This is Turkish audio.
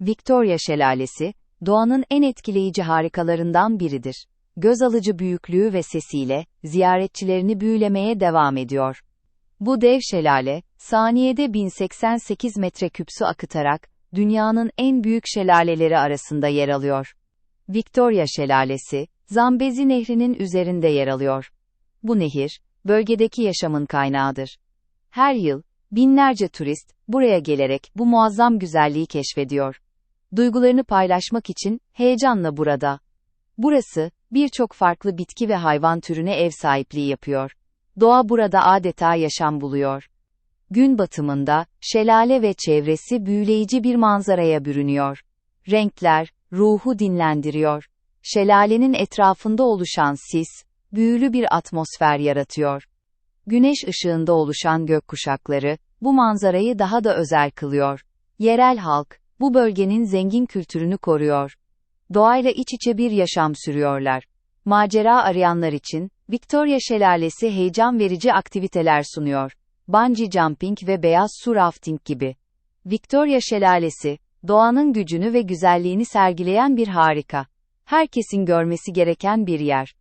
Victoria Şelalesi, doğanın en etkileyici harikalarından biridir. Göz alıcı büyüklüğü ve sesiyle, ziyaretçilerini büyülemeye devam ediyor. Bu dev şelale, saniyede 1088 metreküp su akıtarak, dünyanın en büyük şelaleleri arasında yer alıyor. Victoria Şelalesi, Zambezi Nehri'nin üzerinde yer alıyor. Bu nehir, bölgedeki yaşamın kaynağıdır. Her yıl, binlerce turist, buraya gelerek bu muazzam güzelliği keşfediyor. Duygularını paylaşmak için, heyecanla burada. Burası, birçok farklı bitki ve hayvan türüne ev sahipliği yapıyor. Doğa burada adeta yaşam buluyor. Gün batımında, şelale ve çevresi büyüleyici bir manzaraya bürünüyor. Renkler, ruhu dinlendiriyor. Şelalenin etrafında oluşan sis, büyülü bir atmosfer yaratıyor. Güneş ışığında oluşan gökkuşakları, bu manzarayı daha da özel kılıyor. Yerel halk, bu bölgenin zengin kültürünü koruyor. Doğayla iç içe bir yaşam sürüyorlar. Macera arayanlar için, Victoria Şelalesi heyecan verici aktiviteler sunuyor. Bungee jumping ve beyaz su rafting gibi. Victoria Şelalesi, doğanın gücünü ve güzelliğini sergileyen bir harika. Herkesin görmesi gereken bir yer.